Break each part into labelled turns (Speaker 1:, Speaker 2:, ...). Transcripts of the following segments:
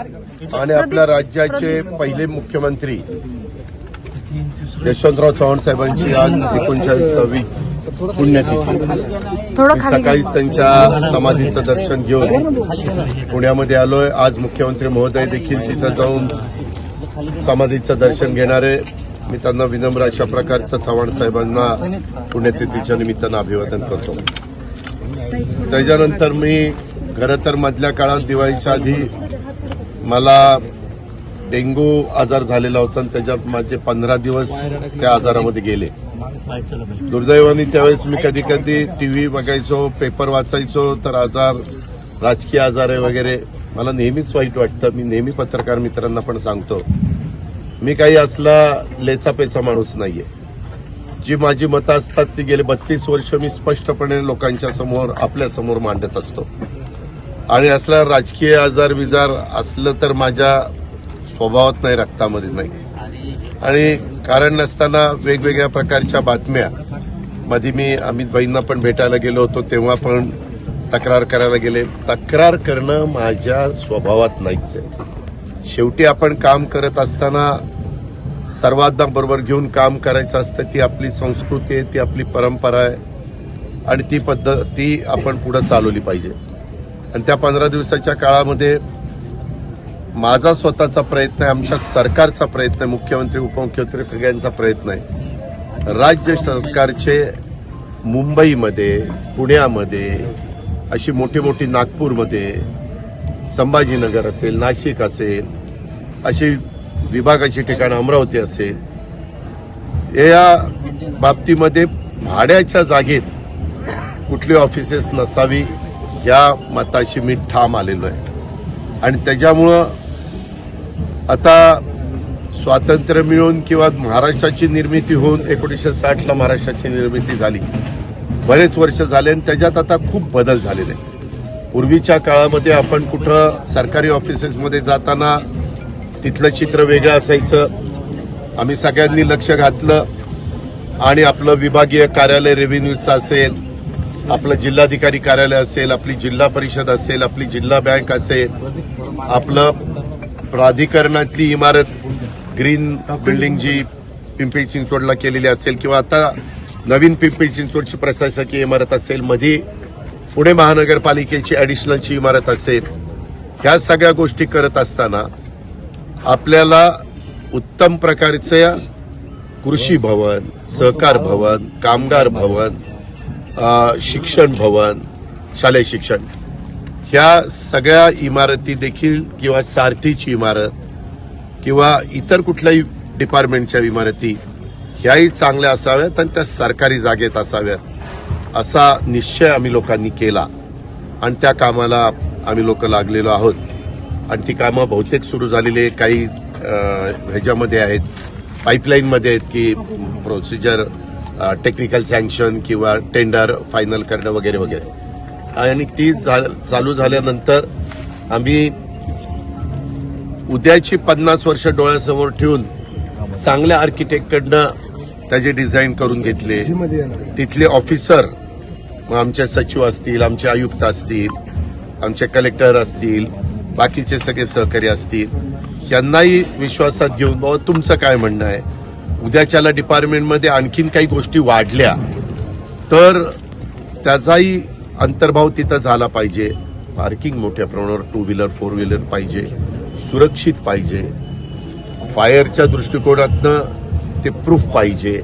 Speaker 1: आणि आपल्या राज्याचे पहिले मुख्यमंत्री यशवंतराव चव्हाण साहेबांची आज एकोणचाळीसावी पुण्यतिथी.
Speaker 2: थोडं
Speaker 1: मी
Speaker 2: खाली
Speaker 1: सकाळीच त्यांच्या समाधीचं दर्शन घेऊन पुण्यामध्ये आलोय. आज मुख्यमंत्री महोदय देखील तिथं जाऊन समाधीचं दर्शन घेणारे. मी त्यांना विनम्र अशा प्रकारचं चव्हाण साहेबांना पुण्यतिथीच्या निमित्तानं अभिवादन करतो. त्याच्यानंतर मी खरं तर मधल्या काळात दिवाळीच्या आधी मला डेंगू आजार झालेला होता आणि त्याच्यात माझे पंधरा दिवस त्या आजारामध्ये गेले. दुर्दैवाने त्यावेळेस मी कधी कधी टीव्ही बघायचो पेपर वाचायचो तर आजार राजकीय आजार आहे वगैरे. मला नेहमीच वाईट वाटतं. मी नेहमी पत्रकार मित्रांना पण सांगतो मी काही असला लेचापेचा माणूस नाहीये. जी माझी मतं असतात ती गेले बत्तीस वर्ष मी स्पष्टपणे लोकांच्या समोर आपल्यासमोर मांडत असतो. आणि असला राजकीय आजार विजार असलं तर माझ्या स्वभावात नाही रक्तामध्ये नाही. आणि कारण नसताना वेगवेगळ्या प्रकारच्या बातम्या. मध्ये मी अमित भाईंना पण भेटायला गेलो होतो तेव्हा पण तक्रार करायला गेले. तक्रार करणं माझ्या स्वभावात नाहीच आहे. शेवटी आपण काम करत असताना सर्वांना बरोबर घेऊन काम करायचं असतं ती आपली संस्कृती आहे ती आपली परंपरा आहे. आणि ती पद्धत ती आपण पुढं चालवली पाहिजे. आणि त्या पंधरा दिवसाच्या काळामध्ये माझा स्वतःचा प्रयत्न आहे आमच्या सरकारचा प्रयत्न आहे मुख्यमंत्री उपमुख्यमंत्री सगळ्यांचा प्रयत्न आहे. राज्य सरकारचे मुंबईमध्ये पुण्यामध्ये अशी मोठी मोठी नागपूरमध्ये संभाजीनगर असेल नाशिक असेल अशी विभागाची ठिकाणं अमरावती असेल या बाबतीमध्ये भाड्याच्या जागेत कुठली ऑफिसेस नसावी या मताशी मी ठाम आलेलो आहे. आणि त्याच्यामुळं आता स्वातंत्र्य मिळून किंवा महाराष्ट्राची निर्मिती होऊन एकोणीसशे साठला महाराष्ट्राची निर्मिती झाली बरेच वर्ष झाले आणि त्याच्यात आता खूप बदल झालेले आहेत. पूर्वीच्या काळामध्ये आपण कुठं सरकारी ऑफिसेसमध्ये जाताना तिथलं चित्र वेगळं असायचं आम्ही सगळ्यांनी लक्ष घातलं आणि आपलं विभागीय कार्यालय रेव्हेन्यूचं असेल आपलं जिल्हाधिकारी कार्यालय असेल आपली जिल्हा परिषद असेल आपली जिल्हा बँक असेल आपलं प्राधिकरणातली इमारत ग्रीन बिल्डिंग जी पिंपरी चिंचवडला केलेली असेल किंवा आता नवीन पिंपरी चिंचवडची प्रशासकीय इमारत असेल मध्ये पुणे महानगरपालिकेची ऍडिशनलची इमारत असेल ह्या सगळ्या गोष्टी करत असताना आपल्याला उत्तम प्रकारचं कृषी भवन सहकार भवन कामगार भवन शिक्षण भवन शालेय शिक्षण ह्या सगळ्या इमारती देखील किंवा सारथीची इमारत किंवा इतर कुठल्याही डिपार्टमेंटच्या इमारती ह्याही चांगल्या असाव्यात आणि त्या सरकारी जागेत असाव्यात असा निश्चय आम्ही लोकांनी केला. आणि त्या कामाला आम्ही लोक लागलेलो आहोत. आणि ती कामं बहुतेक सुरू झालेली आहे. काही ह्याच्यामध्ये आहेत पाईपलाईनमध्ये आहेत की प्रोसिजर टेक्निकल सँक्शन किंवा टेंडर फायनल करणं वगैरे वगैरे. आणि ती झा- चालू झाल्यानंतर आम्ही उद्याची पन्नास वर्ष डोळ्यासमोर ठेवून चांगल्या आर्किटेक्टकडनं त्याचे डिझाईन करून घेतले. तिथले ऑफिसर मग आमचे सचिव असतील आमचे आयुक्त असतील आमचे कलेक्टर असतील बाकीचे सगळे सहकारी असतील यांनाही विश्वासात घेऊन बाबा तुमचं काय म्हणणं आहे? उद्याच्याला डिपार्टमेंटमध्ये आणखीन काही गोष्टी वाढल्या तर त्याचाही अंतर्भाव तिथं झाला पाहिजे. पार्किंग मोठ्या प्रमाणावर टू व्हीलर फोर व्हीलर पाहिजे सुरक्षित पाहिजे. फायरच्या दृष्टिकोनातनं ते प्रूफ पाहिजे.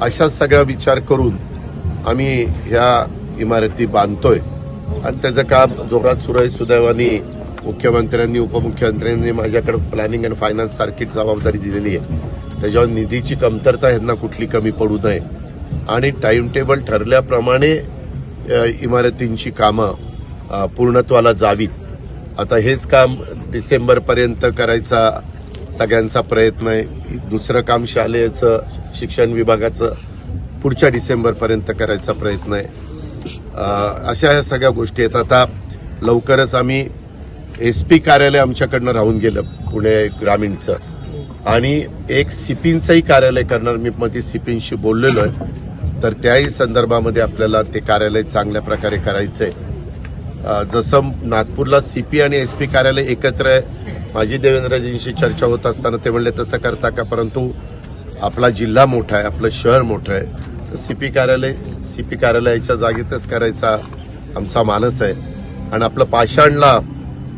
Speaker 1: अशा सगळा विचार करून आम्ही ह्या इमारती बांधतोय. आणि त्याचं काम जोरात सुरू आहे. सुदैवाने मुख्यमंत्र्यांनी उपमुख्यमंत्र्यांनी माझ्याकडे प्लॅनिंग अँड फायनान्स सारखी जबाबदारी दिलेली आहे. त्याच्यावर निधीची कमतरता ह्यांना कुठली कमी पडू नये. आणि टाइम टेबल ठरल्याप्रमाणे इमारतींची कामं पूर्णत्वाला जावीत. आता हेच काम डिसेंबरपर्यंत करायचा सगळ्यांचा प्रयत्न आहे. दुसरं काम शालेयचं शिक्षण विभागाचं पुढच्या डिसेंबरपर्यंत करायचा प्रयत्न आहे. अशा ह्या सगळ्या गोष्टी आहेत. आता लवकरच आम्ही एस पी कार्यालय आमच्याकडनं राहून गेलं पुणे ग्रामीणचं. आणि एक सिपिनचंही कार्यालय करणार. मी मध्ये सिपींशी बोललेलो आहे. तर त्याही संदर्भामध्ये आपल्याला ते कार्यालय चांगल्या प्रकारे करायचंय. आहे जसं नागपूरला सीपी आणि एसपी कार्यालय एकत्र आहे. माझी देवेंद्रजींशी चर्चा होत असताना ते म्हणले तसं करता का? परंतु आपला जिल्हा मोठा आहे आपलं शहर मोठं आहे. तर सीपी कार्यालय सीपी कार्यालयाच्या जागेतच करायचा आमचा मानस आहे. आणि आपलं पाषाणला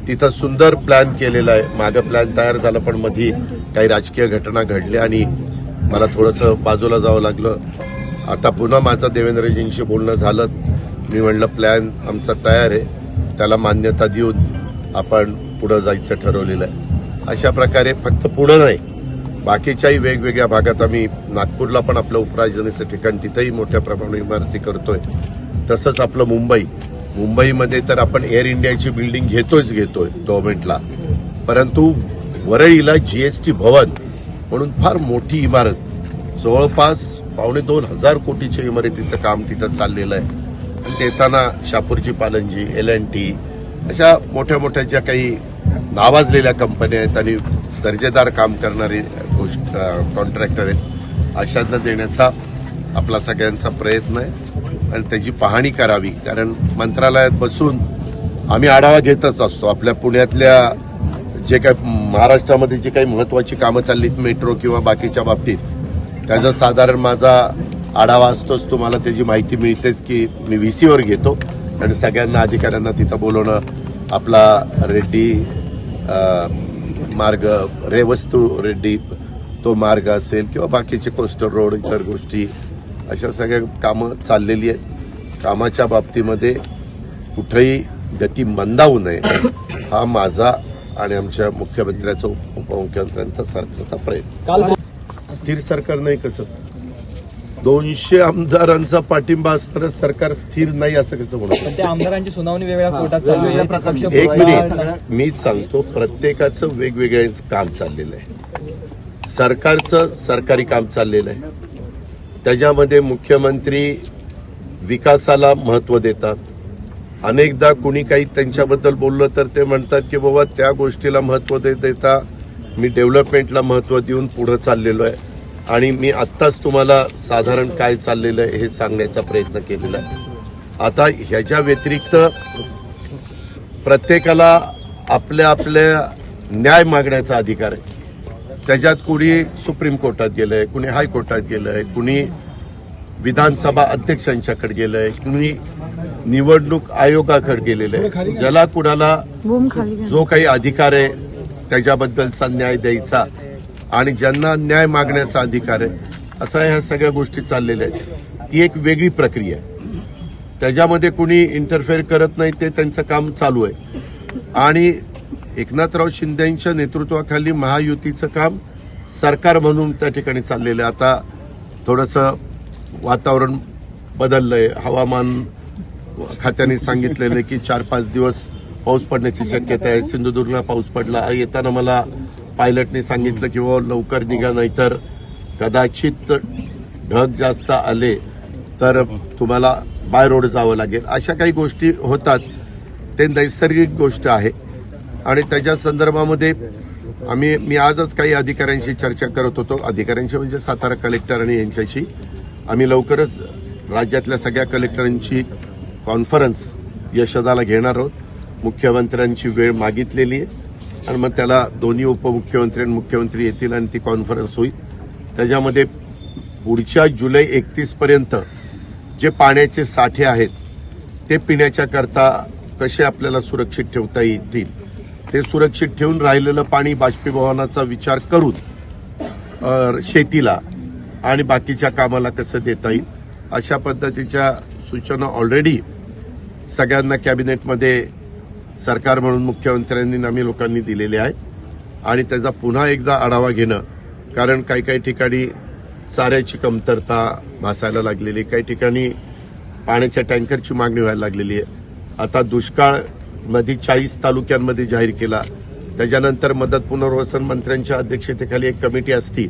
Speaker 1: तिथं सुंदर प्लॅन केलेला आहे. मागं प्लॅन तयार झालं पण मधी काही राजकीय घटना घडल्या आणि मला थोडंसं बाजूला जावं लागलं. आता पुन्हा माझं देवेंद्रजींशी बोलणं झालं. मी म्हणलं प्लॅन आमचा तयार आहे. त्याला मान्यता देऊन आपण पुढं जायचं ठरवलेलं आहे. अशा प्रकारे फक्त पुढं नाही बाकीच्याही वेगवेगळ्या भागात आम्ही नागपूरला पण आपलं उपराजधानीचं ठिकाण तिथंही मोठ्या प्रमाणात इमारती करतोय. तसंच आपलं मुंबई मुंबईमध्ये तर आपण एअर इंडियाची बिल्डिंग घेतोच घेतोय गव्हर्नमेंटला परंतु वरळीला जीएसटी भवन म्हणून फार मोठी इमारत. जवळपास पावणे दोन हजार कोटीच्या इमारतीचं काम तिथं चाललेलं आहे. आणि देताना Shapoorji Pallonji L and T अशा मोठ्या मोठ्या ज्या काही नावाजलेल्या कंपन्या आहेत आणि दर्जेदार काम करणारे गोष्ट कॉन्ट्रॅक्टर आहेत अशांना देण्याचा आपला सगळ्यांचा प्रयत्न आहे. आणि त्याची पाहणी करावी. कारण मंत्रालयात बसून आम्ही आढावा घेतच असतो. आपल्या पुण्यातल्या जे काय महाराष्ट्रामध्ये जी काही महत्वाची कामं चाललीत मेट्रो किंवा बाकीच्या बाबतीत त्याचा साधारण माझा आढावा असतोच. तुम्हाला त्याची माहिती मिळतेच की मी व्ही सीवर घेतो. आणि सगळ्यांना अधिकाऱ्यांना तिथं बोलवणं आपला रेड्डी मार्ग रेवस्तू रेड्डी तो मार्ग असेल किंवा बाकीचे कोस्टल रोड इतर गोष्टी अशा सगळ्या कामं चाललेली आहेत. कामाच्या बाबतीमध्ये कुठेही गती मंदावू नये. हा माझा आणि आमच्या मुख्यमंत्र्याचा उप- उपमुख्यमंत्र्यांचा सरकारचा प्रयत्न. स्थिर सरकार नाही कसं? दोनशे आमदारांचा पाठिंबा असणारं सरकार स्थिर नाही असं कसं म्हणतो
Speaker 2: आमदारांची सुनावणी वेगवेगळ्या
Speaker 1: एक मिनिट. मीच सांगतो प्रत्येकाचं वेगवेगळ्या काम चाललेलं आहे. सरकारचं सरकारी काम चाललेलं आहे. त्याच्यामध्ये मुख्यमंत्री विकासाला महत्त्व देतात. अनेकदा कुणी काही त्यांच्याबद्दल बोललं तर ते म्हणतात की बाबा त्या गोष्टीला महत्त्व दे देता मी डेव्हलपमेंटला महत्त्व देऊन पुढं चाललेलो आहे. आणि मी आत्ताच तुम्हाला साधारण काय चाललेलं आहे हे सांगण्याचा प्रयत्न केलेला आहे. आता ह्याच्या व्यतिरिक्त प्रत्येकाला आपल्या आपल्या न्याय मागण्याचा अधिकार आहे. त्याच्यात कुणी सुप्रीम कोर्टात गेलंय कुणी हायकोर्टात गेलंय कुणी विधानसभा अध्यक्षांच्याकडे गेलंय कुणी निवडणूक आयोगाकडे गेलेलं आहे ज्याला कुणाला. जो काही अधिकार आहे त्याच्याबद्दलचा न्याय द्यायचा आणि ज्यांना न्याय मागण्याचा अधिकार आहे असा ह्या सगळ्या गोष्टी चाललेल्या आहेत. ती एक वेगळी प्रक्रिया आहे. त्याच्यामध्ये कुणी इंटरफेअर करत नाही ते त्यांचं काम चालू आहे. आणि एकनाथराव शिंदेच्या नेतृत्वाखाली महायुतीचं काम सरकार म्हणून त्या ठिकाणी चाललेलं आहे. आता थोडंसं वातावरण बदललंय. हवामान खात्याने सांगितलेलं आहे की चार पाच दिवस पाऊस पडण्याची शक्यता आहे. सिंधुदुर्गला पाऊस पडला. येताना मला पायलटने सांगितलं की हो लवकर निघा नाहीतर कदाचित ढग जास्त आले तर तुम्हाला बाय रोड जावं लागेल. अशा काही गोष्टी होतात. ते नैसर्गिक गोष्ट आहे. आणि त्याच्या संदर्भामध्ये आम्ही मी आजच काही अधिकाऱ्यांशी चर्चा करत होतो. अधिकाऱ्यांशी म्हणजे सातारा कलेक्टर आणि यांच्याशी. आम्ही लवकरच राज्यातल्या सगळ्या कलेक्टरांची कॉन्फरन्स यशदाला घेणार आहोत. मुख्यमंत्र्यांची वेळ मागितलेली आहे. आणि मग त्याला दोन्ही उपमुख्यमंत्री आणि मुख्यमंत्री येतील आणि ती कॉन्फरन्स होईल. त्याच्यामध्ये पुढच्या जुलै एकतीसपर्यंत जे पाण्याचे साठे आहेत ते पिण्याच्या करता कसे आपल्याला सुरक्षित ठेवता येतील ते सुरक्षित ठेवून राहिलेलं पाणी बाष्पीभवनाचा विचार करून शेतीला आणि बाकीच्या कामाला कसं देता येईल अशा पद्धतीच्या सूचना ऑलरेडी सगळ्यांना कॅबिनेटमध्ये सरकार म्हणून मुख्यमंत्र्यांनी आम्ही लोकांनी दिलेले आहे. आणि त्याचा पुन्हा एकदा आढावा घेणं कारण काही काही ठिकाणी चाऱ्याची कमतरता भासायला लागलेली काही ठिकाणी पाण्याच्या टँकरची मागणी व्हायला लागलेली आहे. आता दुष्काळ मध्ये चाळीस तालुक्यांमध्ये जाहीर केला. त्याच्यानंतर मदत पुनर्वसन मंत्र्यांच्या अध्यक्षतेखाली एक कमिटी असती.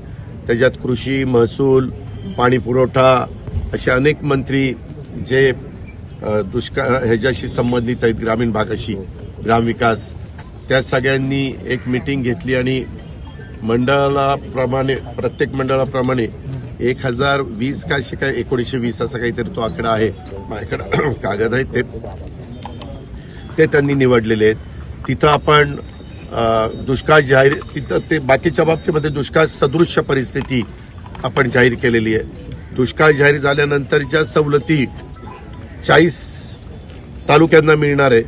Speaker 1: त्याच्यात कृषी महसूल पाणी पुरवठा असे अनेक मंत्री जे दुष्काळ ह्याच्याशी संबंधित आहेत ग्रामीण भागाशी ग्रामविकास त्या सगळ्यांनी एक मिटिंग घेतली आणि मंडळाप्रमाणे प्रत्येक मंडळाप्रमाणे एक हजार वीस का असे काय एकोणीसशे वीस असा काहीतरी तो आकडा आहे. माझ्याकडे कागद आहेत ते. ते त्यांनी निवडलेले आहेत. तिथं आपण दुष्काळ जाहीर तिथं ते बाकीच्या बाबतीमध्ये दुष्काळ सदृश्य परिस्थिती आपण जाहीर केलेली आहे. दुष्काळ जाहीर झाल्यानंतरच्या सवलती चाळीस तालुक्यांना मिळणार आहे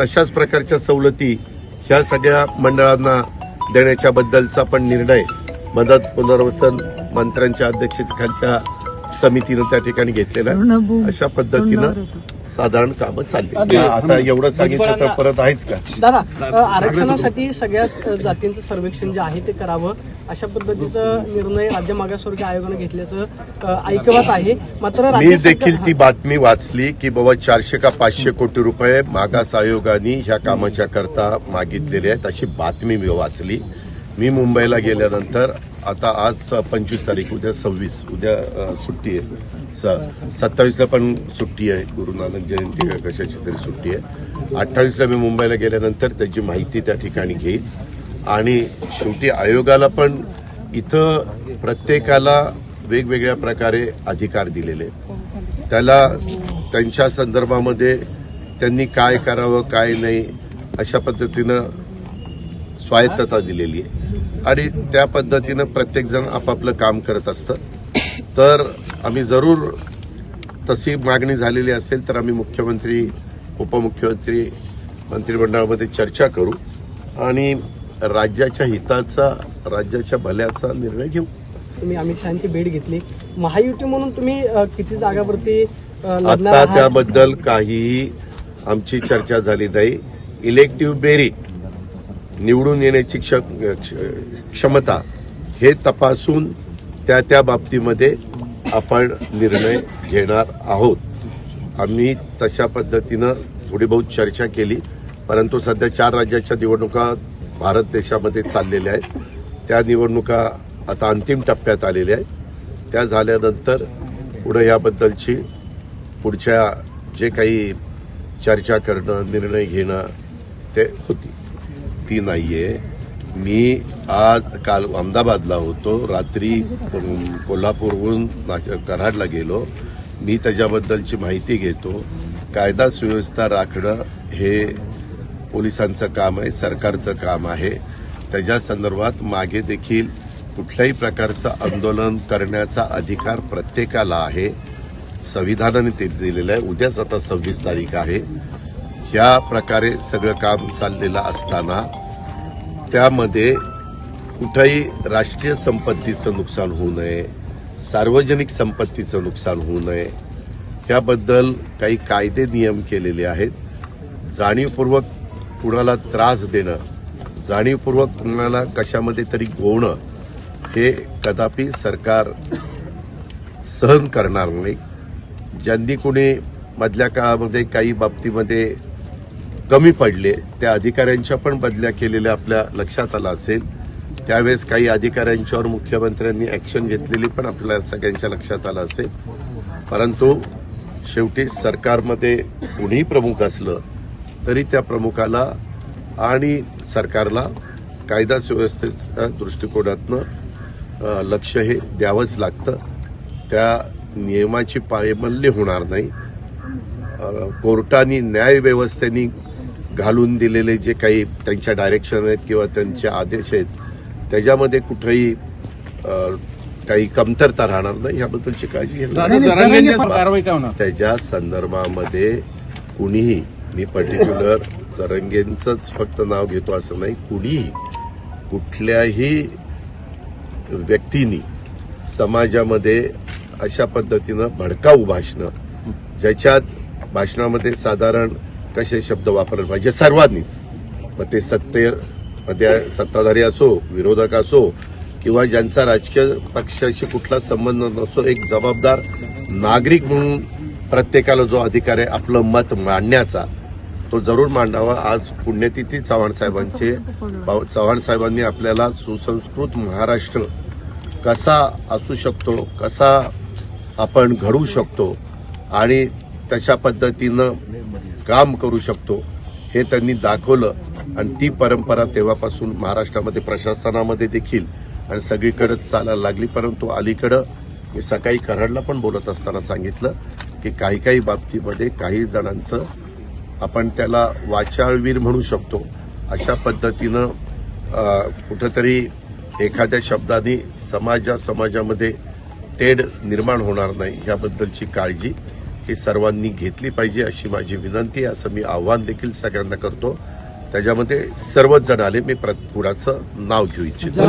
Speaker 1: तशाच प्रकारच्या सवलती ह्या सगळ्या मंडळांना देण्याच्या बद्दलचा पण निर्णय मदत पुनर्वसन मंत्र्यांच्या अध्यक्षतेखालच्या समितीनं त्या ठिकाणी घेतलेला आहे. अशा पद्धतीनं साधारण कामं चालली. आता एवढं सांगितलं तर परत आहेच का?
Speaker 3: दादा आरक्षणासाठी सगळ्याच जातींचं सर्वेक्षण जे आहे ते करावं. अशा पद्धतीचा निर्णय राज्य मागासवर्गीय आयोगाने घेतल्याचं ऐकवत आहे. मात्र
Speaker 1: मी देखील ती बातमी वाचली की बाबा चारशे का पाचशे कोटी रुपये मागास आयोगाने ह्या कामाच्या करता मागितलेले आहेत अशी बातमी मी वाचली. मी मुंबईला गेल्यानंतर आता आज पंचवीस तारीख उद्या सव्वीस उद्या सुट्टी आहे. स सत्तावीसला पण सुट्टी आहे. गुरु नानक जयंती कशाची तरी सुट्टी आहे. अठ्ठावीसला मी मुंबईला गेल्यानंतर त्याची माहिती त्या ठिकाणी घेईल आणि शेवटी आयोगाला पण इथं प्रत्येकाला वेगवेगळ्या प्रकारे अधिकार दिलेले आहेत. त्याला त्यांच्या संदर्भामध्ये त्यांनी काय करावं काय नाही अशा पद्धतीनं स्वायत्तता दिलेली आहे. आणि त्या पद्धतीनं प्रत्येकजण आपापलं काम करत असतं. तर आम्ही जरूर तशी मागणी झालेली असेल तर आम्ही मुख्यमंत्री उपमुख्यमंत्री मंत्रिमंडळामध्ये चर्चा करू आणि राज्याच्या हिताचा राज्याच्या भल्याचा निर्णय घेऊ.
Speaker 3: तुम्ही अमित शहाची भेट घेतली. महायुती म्हणून तुम्ही किती जागावरती
Speaker 1: आता? त्याबद्दल काहीही आमची चर्चा झाली नाही. इलेक्टिव्ह बेरी निवडून येण्याची क्ष- क्ष- क्षमता हे तपासून त्या त्या बाबतीमध्ये आपण निर्णय घेणार आहोत. आम्ही तशा पद्धतीनं थोडी बहुत चर्चा केली परंतु सध्या चार राज्याच्या निवडणुका भारत देशामध्ये चाललेल्या आहेत. त्या निवडणुका आता अंतिम टप्प्यात आलेल्या आहेत. त्या झाल्यानंतर पुढं याबद्दलची पुढच्या जे काही चर्चा करणं निर्णय घेणं ते होती ती आहे मी आज काल अहमदाबादला होतो. रात्री कोल्हापूरहून कराडला गेलो. मी त्याच्याबद्दलची माहिती घेतो. कायदा सुव्यवस्था राखणं हे पोलिसांचं काम आहे सरकारचं काम आहे. त्याच्या संदर्भात मागे देखील कुठल्याही प्रकारचं आंदोलन करण्याचा अधिकार प्रत्येकाला आहे. संविधानाने ते दिलेलं आहे. उद्याच आता सव्वीस तारीख आहे. ह्या प्रकारे सगळं काम चाललेलं असताना त्यामध्ये कुठंही राष्ट्रीय संपत्तीचं नुकसान होऊ नये सार्वजनिक संपत्तीचं नुकसान होऊ नये ह्याबद्दल काही कायदे नियम केलेले आहेत. जाणीवपूर्वक कुणाला त्रास देणं जाणीवपूर्वक कुणाला कशामध्ये तरी गोवणं हे कदापि सरकार सहन करणार नाही. ज्यांनी कोणी मधल्या काळामध्ये काही बाबतीमध्ये कमी पडले त्या अधिकाऱ्यांच्या पण बदल्या केलेल्या आपल्या लक्षात आलं असेल. त्यावेळेस काही अधिकाऱ्यांच्यावर मुख्यमंत्र्यांनी ॲक्शन घेतलेली पण आपल्या सगळ्यांच्या लक्षात आलं असेल. परंतु शेवटी सरकारमध्ये कुणीही प्रमुख असलं तरी त्या प्रमुखाला आणि सरकारला कायदा सुव्यवस्थेच्या दृष्टिकोनातनं लक्ष हे द्यावंच लागतं. त्या नियमाची पायमल्य होणार नाही. कोर्टानी न्याय व्यवस्थेनी घालून दिलेले जे काही त्यांच्या डायरेक्शन आहेत किंवा त्यांचे आदेश आहेत त्याच्यामध्ये कुठेही काही कमतरता राहणार नाही याबद्दलची काळजी घ्यावी
Speaker 2: कारवाई काय होणार?
Speaker 1: त्याच्या संदर्भामध्ये कुणीही मी पर्टिक्युलर जरंगेंचंच फक्त नाव घेतो असं नाही कुणीही कुठल्याही व्यक्तीनी समाजामध्ये अशा पद्धतीनं भडकाऊ भाषणं ज्याच्यात भाषणामध्ये साधारण कसे शब्द वापरले पाहिजे? सर्वांनीच. मग ते सत्ते मध्ये सत्ताधारी असो विरोधक असो किंवा ज्यांचा राजकीय पक्षाशी कुठला संबंध नसो एक जबाबदार नागरिक म्हणून प्रत्येकाला जो अधिकार आहे आपलं मत मांडण्याचा तो जरूर मांडावा. आज पुण्यतिथी चव्हाण साहेबांचे चव्हाण साहेबांनी आपल्याला सुसंस्कृत महाराष्ट्र कसा असू शकतो कसा आपण घडवू शकतो आणि तशा पद्धतीनं काम करू शकतो हे त्यांनी दाखवलं. आणि ती परंपरा तेव्हापासून महाराष्ट्रामध्ये प्रशासनामध्ये देखील आणि सगळीकडे चालायला लागली. परंतु अलीकडं मी सकाळी कराडला पण बोलत असताना सांगितलं की काही काही बाबतीमध्ये काही जणांचं आपण त्याला वाचाळवीर म्हणू शकतो. अशा पद्धतीनं कुठंतरी एखाद्या शब्दाने समाजा समाजामध्ये तेढ निर्माण होणार नाही याबद्दलची काळजी ही सर्वांनी घेतली पाहिजे अशी माझी विनंती आहे. असं मी आव्हान देखील सगळ्यांना करतो. त्याच्यामध्ये सर्वच जण आले. मी प्रत- कुणाचं नाव घेऊ इच्छितो.